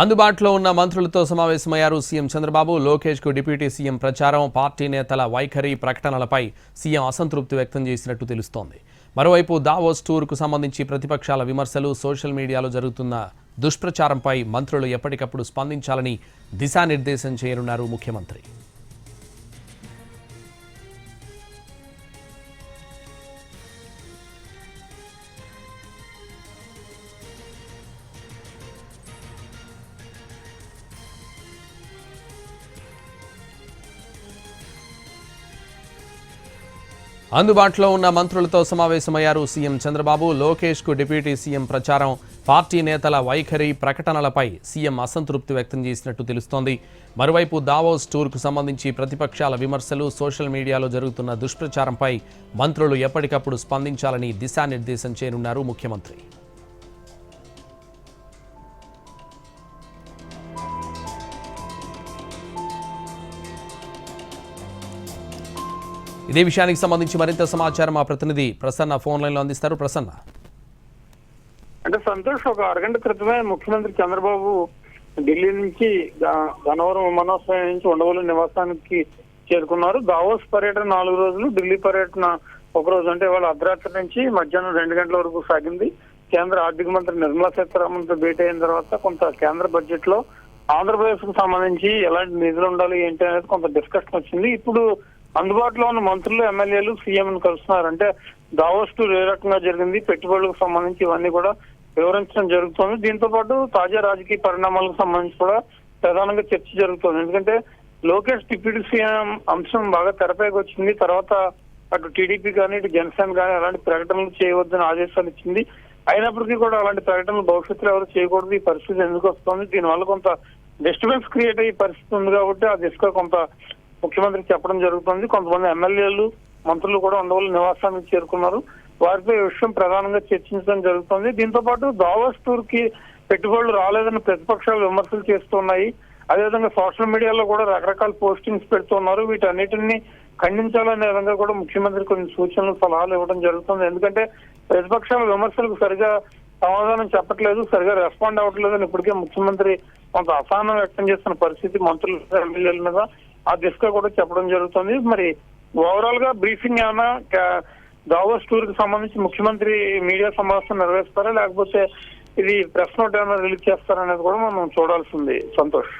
అందుబాటులో ఉన్న మంత్రులతో సమావేశమయ్యారు సీఎం చంద్రబాబు లోకేష్కు డిప్యూటీ సీఎం ప్రచారం పార్టీ నేతల వైఖరి ప్రకటనలపై సీఎం అసంతృప్తి వ్యక్తం చేసినట్టు తెలుస్తోంది. మరోవైపు దావోస్ టూర్కు సంబంధించి ప్రతిపక్షాల విమర్శలు సోషల్ మీడియాలో జరుగుతున్న దుష్ప్రచారంపై మంత్రులు ఎప్పటికప్పుడు స్పందించాలని దిశానిర్దేశం చేయనున్నారు ముఖ్యమంత్రి. అందుబాటులో ఉన్న మంత్రులతో సమావేశమయ్యారు సీఎం చంద్రబాబు లోకేష్కు డిప్యూటీ సీఎం ప్రచారం. పార్టీ నేతల వైఖరి ప్రకటనలపై సీఎం అసంతృప్తి వ్యక్తం చేసినట్టు తెలుస్తోంది. మరోవైపు దావోస్ టూర్కు సంబంధించి ప్రతిపక్షాల విమర్శలు సోషల్ మీడియాలో జరుగుతున్న దుష్ప్రచారంపై మంత్రులు ఎప్పటికప్పుడు స్పందించాలని దిశానిర్దేశం చేయనున్నారు ముఖ్యమంత్రి. ఇదే విషయానికి సంబంధించి మరింత సమాచారం మా ప్రతినిధి ప్రసన్న ఫోన్ లైన్లో అందిస్తారు. ప్రసన్న. అంటే సంతోష్ ఒక అరగంట క్రితమే ముఖ్యమంత్రి చంద్రబాబు ఢిల్లీ నుంచి గనవరం విమానాశ్రయం నుంచి ఉండవల్లి నివాసానికి చేరుకున్నారు. దావోస్ పర్యటన నాలుగు రోజులు ఢిల్లీ పర్యటన ఒక రోజు. అంటే వాళ్ళ అర్ధరాత్రి నుంచి మధ్యాహ్నం రెండు గంటల వరకు సాగింది. కేంద్ర ఆర్థిక మంత్రి నిర్మలా సీతారామన్తో భేటీ అయిన తర్వాత కొంత కేంద్ర బడ్జెట్లో ఆంధ్రప్రదేశ్కు సంబంధించి ఎలాంటి నిధులు ఉండాలి ఏంటి అనేది కొంత డిస్కషన్ వచ్చింది. ఇప్పుడు అందుబాటులో ఉన్న మంత్రులు ఎమ్మెల్యేలు సీఎం కలుస్తున్నారంటే కలుస్తున్నారు దావోస్ టూర్ ఏ రకంగా జరిగింది పెట్టుబడులకు సంబంధించి ఇవన్నీ కూడా వివరించడం జరుగుతోంది. దీంతో పాటు తాజా రాజకీయ పరిణామాలకు సంబంధించి కూడా ప్రధానంగా చర్చ జరుగుతోంది. ఎందుకంటే లోకేష్ డిప్యూటీ సీఎం అంశం బాగా తెరపైకి వచ్చింది. తర్వాత అటు టీడీపీ కానీ ఇటు జనసేన కానీ అలాంటి ప్రకటనలు చేయవద్దని ఆదేశాలు ఇచ్చింది. అయినప్పటికీ కూడా అలాంటి ప్రకటనలు భవిష్యత్తులో ఎవరు చేయకూడదు. ఈ పరిస్థితి ఎందుకు వస్తుంది? దీనివల్ల కొంత డిస్టర్బెన్స్ క్రియేట్ అయ్యే పరిస్థితి ఉంది కాబట్టి ఆ దిశగా కొంత ముఖ్యమంత్రికి చెప్పడం జరుగుతుంది. కొంతమంది ఎమ్మెల్యేలు మంత్రులు కూడా ఉండవల్లి నివాసానికి చేరుకున్నారు. వారిపై ఈ విషయం ప్రధానంగా చర్చించడం జరుగుతుంది. దీంతో పాటు దావోస్ టూర్కి పెట్టుబడులు రాలేదని ప్రతిపక్షాలు విమర్శలు చేస్తున్నాయి. అదేవిధంగా సోషల్ మీడియాలో కూడా రకరకాల పోస్టింగ్స్ పెడుతున్నారు. వీటన్నిటిని ఖండించాలనే విధంగా కూడా ముఖ్యమంత్రి కొన్ని సూచనలు సలహాలు ఇవ్వడం జరుగుతుంది. ఎందుకంటే ప్రతిపక్షాల విమర్శలకు సరిగా సమాధానం చెప్పట్లేదు సరిగా రెస్పాండ్ అవ్వట్లేదు అని ఇప్పటికే ముఖ్యమంత్రి కొంత అసహనం వ్యక్తం చేస్తున్న పరిస్థితి మంత్రులు ఎమ్మెల్యేల మీద. ఆ దిశగా కూడా చెప్పడం జరుగుతుంది. మరి ఓవరాల్గా బ్రీఫింగ్ ఏమైనా దావోస్ టూర్కి సంబంధించి ముఖ్యమంత్రి మీడియా సమావేశం నిర్వహిస్తారా? లేకపోతే ఇది ప్రెస్ నోట్ ఏమైనా రిలీజ్ చేస్తారా అనేది కూడా మనం చూడాల్సింది. సంతోష్.